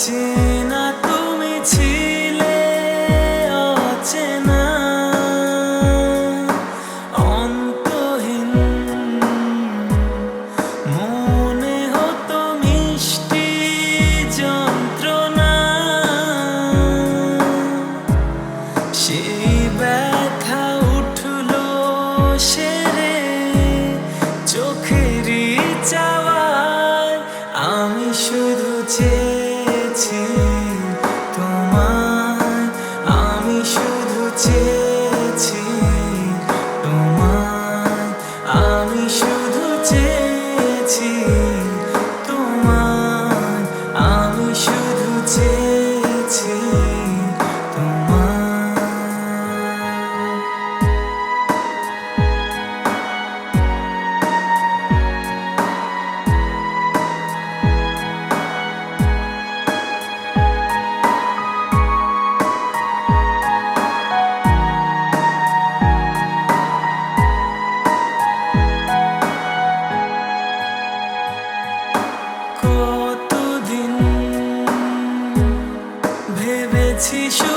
অচেনা তুমি ছিলে অচেনা। অন্তহীন মনে মিষ্টি যন্ত্রণা। ব্যথা সেরে চাওয়ায় আমি শুধু চেয়ে to 此生